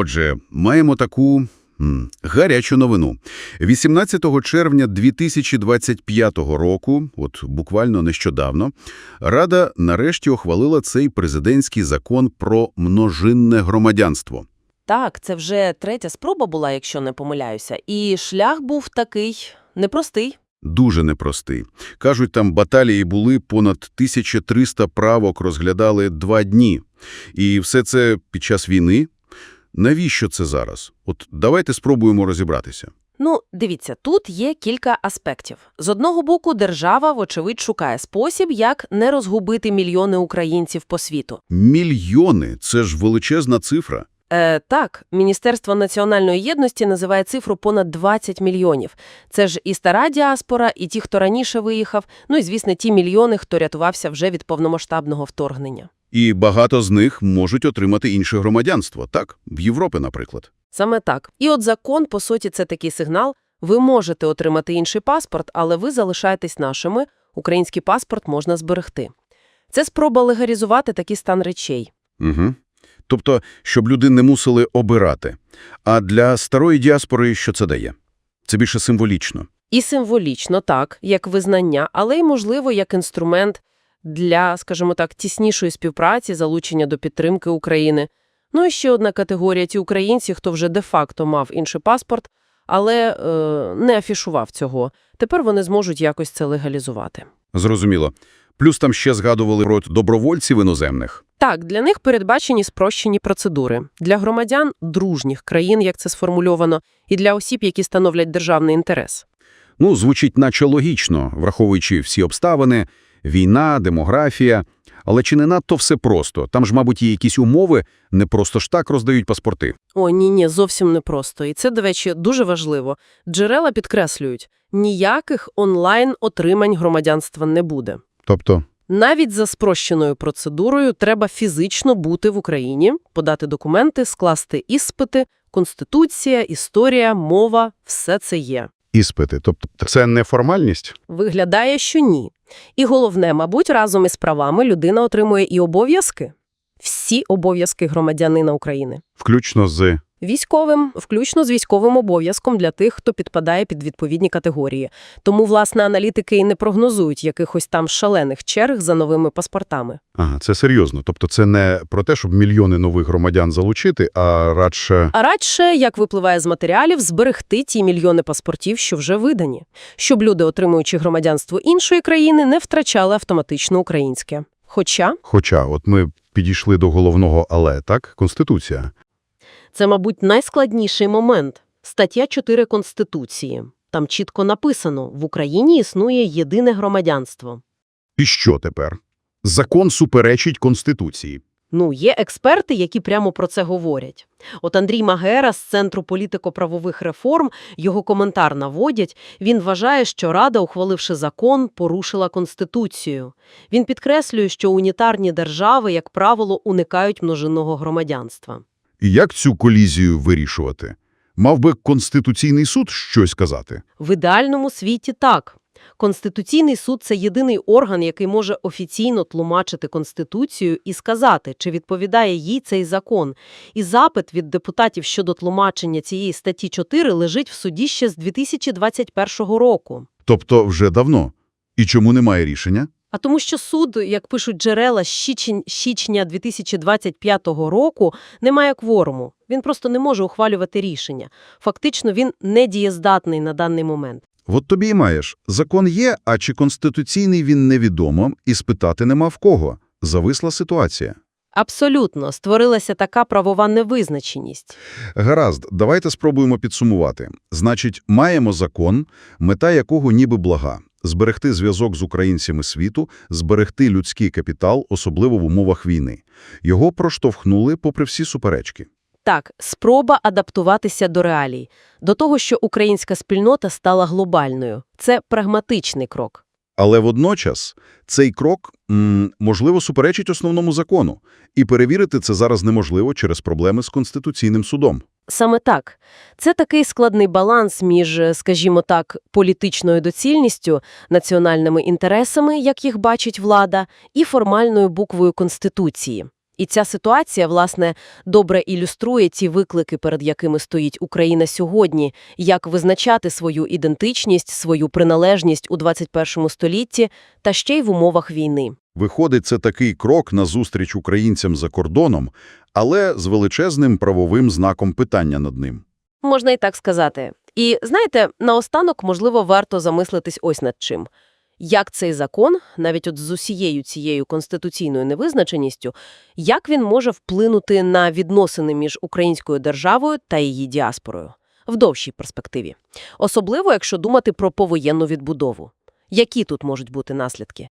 Отже, маємо таку гарячу новину. 18 червня 2025 року, от буквально нещодавно, Рада нарешті ухвалила цей президентський закон про множинне громадянство. Так, це вже третя спроба була, якщо не помиляюся. І шлях був такий непростий. Дуже непростий. Кажуть, там баталії були, понад 1300 правок розглядали два дні. І все це під час війни? Навіщо це зараз? От давайте спробуємо розібратися. Ну, дивіться, тут є кілька аспектів. З одного боку, держава, вочевидь, шукає спосіб, як не розгубити мільйони українців по світу. Мільйони – це ж величезна цифра. Е, так, Міністерство національної єдності називає цифру понад 20 мільйонів. Це ж і стара діаспора, і ті, хто раніше виїхав, ну і, звісно, ті мільйони, хто рятувався вже від повномасштабного вторгнення. І багато з них можуть отримати інше громадянство, так? В Європі, наприклад. Саме так. І от закон, по суті, це такий сигнал. Ви можете отримати інший паспорт, але ви залишаєтесь нашими. Український паспорт можна зберегти. Це спроба легалізувати такий стан речей. Угу. Тобто, щоб люди не мусили обирати. А для старої діаспори що це дає? Це більше символічно. І символічно, так, як визнання, але й, можливо, як інструмент для, скажімо так, тіснішої співпраці, залучення до підтримки України. Ну і ще одна категорія – ті українці, хто вже де-факто мав інший паспорт, але е, не афішував цього. Тепер вони зможуть якось це легалізувати. Зрозуміло. Плюс там ще згадували про добровольців іноземних. Так, для них передбачені спрощені процедури. Для громадян дружніх країн, як це сформульовано, і для осіб, які становлять державний інтерес. Ну, звучить наче логічно, враховуючи всі обставини, війна, демографія. Але чи не надто все просто? Там ж, мабуть, є якісь умови, не просто ж так роздають паспорти. О, ні-ні, зовсім непросто. І це, до речі, дуже важливо. Джерела підкреслюють, ніяких онлайн-отримань громадянства не буде. Тобто, Навіть за спрощеною процедурою треба фізично бути в Україні, подати документи, скласти іспити, конституція, історія, мова – все це є. Іспити. Тобто, це не формальність? Виглядає, що ні. І головне, мабуть, разом із правами людина отримує і обов'язки. Всі обов'язки громадянина України. Включно з... Військовим, включно з військовим обов'язком для тих, хто підпадає під відповідні категорії. Тому, власне, аналітики і не прогнозують якихось там шалених черг за новими паспортами. Ага, це серйозно. Тобто це не про те, щоб мільйони нових громадян залучити, а радше... А радше, як випливає з матеріалів, зберегти ті мільйони паспортів, що вже видані, щоб люди, отримуючи громадянство іншої країни, не втрачали автоматично українське. Хоча Хоча, от ми підійшли до головного «але», так? Конституція. Це, мабуть, найскладніший момент. Стаття 4 Конституції. Там чітко написано, в Україні існує єдине громадянство. І що тепер? Закон суперечить Конституції. Ну, є експерти, які прямо про це говорять. От Андрій Магера з Центру політико-правових реформ, його коментар наводять, він вважає, що Рада, ухваливши закон, порушила Конституцію. Він підкреслює, що унітарні держави, як правило, уникають множинного громадянства. І як цю колізію вирішувати? Мав би Конституційний суд щось казати? В ідеальному світі так. Конституційний суд – це єдиний орган, який може офіційно тлумачити Конституцію і сказати, чи відповідає їй цей закон. І запит від депутатів щодо тлумачення цієї статті 4 лежить в суді ще з 2021 року. Тобто вже давно. І чому немає рішення? А тому що суд, як пишуть джерела, з січня 2025 року не має кворуму. Він просто не може ухвалювати рішення. Фактично, він недієздатний на даний момент. От тобі і маєш. Закон є, а чи конституційний він невідомо, і спитати нема в кого. Зависла ситуація. Абсолютно, створилася така правова невизначеність. Гаразд, давайте спробуємо підсумувати. Значить, маємо закон, мета якого ніби блага – зберегти зв'язок з українцями світу, зберегти людський капітал, особливо в умовах війни. Його проштовхнули попри всі суперечки. Так, спроба адаптуватися до реалій, до того, що українська спільнота стала глобальною. Це прагматичний крок. Але водночас цей крок, м, можливо, суперечить основному закону, і перевірити це зараз неможливо через проблеми з Конституційним судом. Саме так. Це такий складний баланс між, скажімо так, політичною доцільністю, національними інтересами, як їх бачить влада, і формальною буквою Конституції. І ця ситуація, власне, добре ілюструє ті виклики, перед якими стоїть Україна сьогодні, як визначати свою ідентичність, свою приналежність у 21 столітті та ще й в умовах війни. Виходить, це такий крок назустріч українцям за кордоном, але з величезним правовим знаком питання над ним. Можна і так сказати. І, знаєте, наостанок, можливо, варто замислитись ось над чим. Як цей закон, навіть от з усією цією конституційною невизначеністю, як він може вплинути на відносини між українською державою та її діаспорою в довшій перспективі? Особливо, якщо думати про повоєнну відбудову. Які тут можуть бути наслідки?